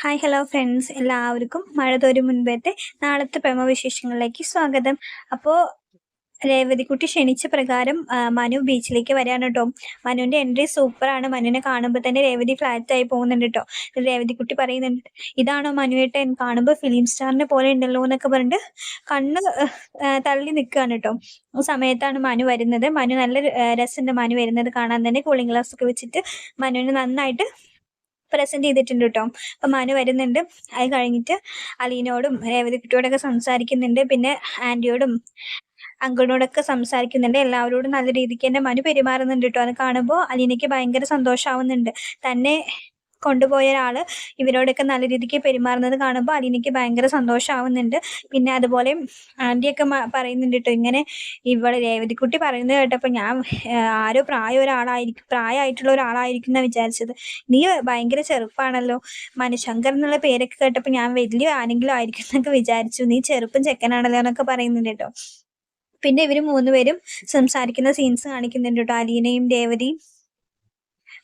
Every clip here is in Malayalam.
ഹായ് ഹലോ ഫ്രണ്ട്സ് എല്ലാവർക്കും മഴ തോരും മുൻപത്തെ നാളത്തെ പ്രമവിശേഷങ്ങളിലേക്ക് സ്വാഗതം. അപ്പോൾ രേവതിക്കുട്ടി ക്ഷണിച്ച പ്രകാരം മനു ബീച്ചിലേക്ക് വരികയാണ് കേട്ടോ മനുവിന്റെ എൻട്രി സൂപ്പറാണ്. മനുവിനെ കാണുമ്പോൾ തന്നെ രേവതി ഫ്ലാറ്റ് ആയി പോകുന്നുണ്ട് കേട്ടോ രേവതിക്കുട്ടി പറയുന്നുണ്ട് ഇതാണോ മനുവേട്ടൻ? കാണുമ്പോൾ ഫിലിം സ്റ്റാറിനെ പോലെ ഉണ്ടല്ലോ എന്നൊക്കെ പറഞ്ഞിട്ട് കണ്ണ് തള്ളി നിൽക്കുകയാണ് കേട്ടോ സമയത്താണ് മനു വരുന്നത്. മനു നല്ല രസമുണ്ട് മനു വരുന്നത് കാണാൻ തന്നെ. കൂളിംഗ് ഗ്ലാസ് ഒക്കെ വെച്ചിട്ട് മനുവിന് നന്നായിട്ട് പ്രസന്റ് ചെയ്തിട്ടുണ്ട് കേട്ടോ അപ്പൊ മനു വരുന്നുണ്ട്. അത് കഴിഞ്ഞിട്ട് അലീനോടും രേവതി കുട്ടിയോടൊക്കെ സംസാരിക്കുന്നുണ്ട്. പിന്നെ ആന്റിയോടും അങ്കിളിനോടൊക്കെ സംസാരിക്കുന്നുണ്ട്. എല്ലാവരോടും നല്ല രീതിക്ക് തന്നെ മനു പെരുമാറുന്നുണ്ട് കേട്ടോ അത് കാണുമ്പോൾ അലീനയ്ക്ക് ഭയങ്കര സന്തോഷമാവുന്നുണ്ട് തന്നെ കൊണ്ടുപോയ ഒരാൾ ഇവരോടൊക്കെ നല്ല രീതിക്ക് പെരുമാറുന്നത് കാണുമ്പോൾ അലീനയ്ക്ക് ഭയങ്കര സന്തോഷമാവുന്നുണ്ട് പിന്നെ അതുപോലെ ആന്റിയൊക്കെ പറയുന്നുണ്ട് കേട്ടോ ഇങ്ങനെ ഇവിടെ രേവതിക്കുട്ടി പറയുന്നത് കേട്ടപ്പോൾ ഞാൻ ആരോ പ്രായ ഒരാളായിരിക്കും പ്രായമായിട്ടുള്ള ഒരാളായിരിക്കും എന്നാണ് വിചാരിച്ചത്. നീ ഭയങ്കര ചെറുപ്പാണല്ലോ. മനുശങ്കർ എന്നുള്ള പേരൊക്കെ കേട്ടപ്പോൾ ഞാൻ വലിയ ആരെങ്കിലും ആയിരിക്കും എന്നൊക്കെ വിചാരിച്ചു. നീ ചെറുപ്പം ചെക്കനാണല്ലോ എന്നൊക്കെ പറയുന്നുണ്ട് കേട്ടോ പിന്നെ ഇവർ മൂന്നുപേരും സംസാരിക്കുന്ന സീൻസ് കാണിക്കുന്നുണ്ട് കേട്ടോ അലീനയും ദേവതിയും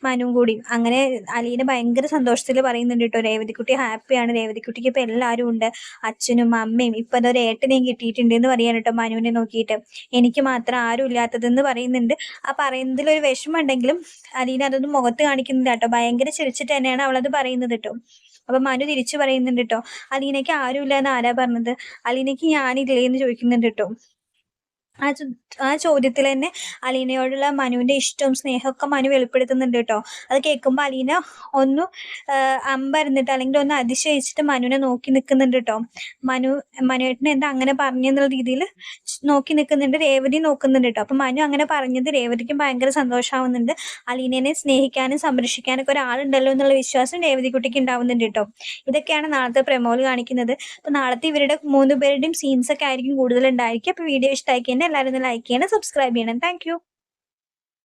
മനുവും കൂടി. അങ്ങനെ അലീന ഭയങ്കര സന്തോഷത്തിൽ പറയുന്നുണ്ട് കേട്ടോ രേവതിക്കുട്ടി ഹാപ്പിയാണ്. രേവതിക്കുട്ടിക്ക് ഇപ്പൊ എല്ലാവരും ഉണ്ട്. അച്ഛനും അമ്മയും ഇപ്പൊ അതൊരു ഏട്ടനെയും കിട്ടിയിട്ടുണ്ട് എന്ന് പറയാൻ കേട്ടോ മനുവിനെ നോക്കിയിട്ട്. എനിക്ക് മാത്രം ആരും ഇല്ലാത്തതെന്ന് പറയുന്നുണ്ട്. ആ പറയുന്നതിൽ ഒരു വിഷമം ഉണ്ടെങ്കിലും അലീന അതൊന്നും മുഖത്ത് കാണിക്കുന്നില്ല കേട്ടോ ഭയങ്കര ചിരിച്ചിട്ട് തന്നെയാണ് അവളത് പറയുന്നത് കേട്ടോ അപ്പൊ മനു തിരിച്ചു പറയുന്നുണ്ട് കേട്ടോ അലീനയ്ക്ക് ആരുമില്ല എന്ന് ആരാ പറഞ്ഞത്? അലീനയ്ക്ക് ഞാനില്ലേ എന്ന് ചോദിക്കുന്നുണ്ട് കേട്ടോ ആ ആ ചോദ്യത്തിൽ തന്നെ അലീനയോടുള്ള മനുവിന്റെ ഇഷ്ടവും സ്നേഹമൊക്കെ മനു വെളിപ്പെടുത്തുന്നുണ്ട് കേട്ടോ. അത് കേൾക്കുമ്പോൾ അലീന ഒന്ന് അമ്പരന്നിട്ട് അല്ലെങ്കിൽ ഒന്ന് അതിശയിച്ചിട്ട് മനുവിനെ നോക്കി നിൽക്കുന്നുണ്ട് കേട്ടോ. മനു മനുവേട്ടനെ എന്താ അങ്ങനെ പറഞ്ഞെന്നുള്ള രീതിയിൽ നോക്കി നിൽക്കുന്നുണ്ട് രേവതി നോക്കുന്നുണ്ട് കേട്ടോ. അപ്പൊ മനു അങ്ങനെ പറഞ്ഞത് രേവതിക്കും ഭയങ്കര സന്തോഷമാവുന്നുണ്ട്. അലീനനെ സ്നേഹിക്കാനും സംരക്ഷിക്കാനൊക്കെ ഒരാളുണ്ടല്ലോ എന്നുള്ള വിശ്വാസം രേവതി കുട്ടിക്ക് ഉണ്ടാവുന്നുണ്ട് കേട്ടോ. ഇതൊക്കെയാണ് നാളത്തെ പ്രമോൽ കാണിക്കുന്നത്. അപ്പൊ നാളത്തെ ഇവരുടെ മൂന്ന് പേരുടെയും സീൻസ് ഒക്കെ ആയിരിക്കും കൂടുതൽ ഉണ്ടായിരിക്കും അപ്പൊ വീഡിയോ ഇഷ്ടമാക്കി എല്ലാവരും ഒന്ന് ലൈക്ക് ചെയ്യണം സബ്സ്ക്രൈബ് ചെയ്യണം. താങ്ക്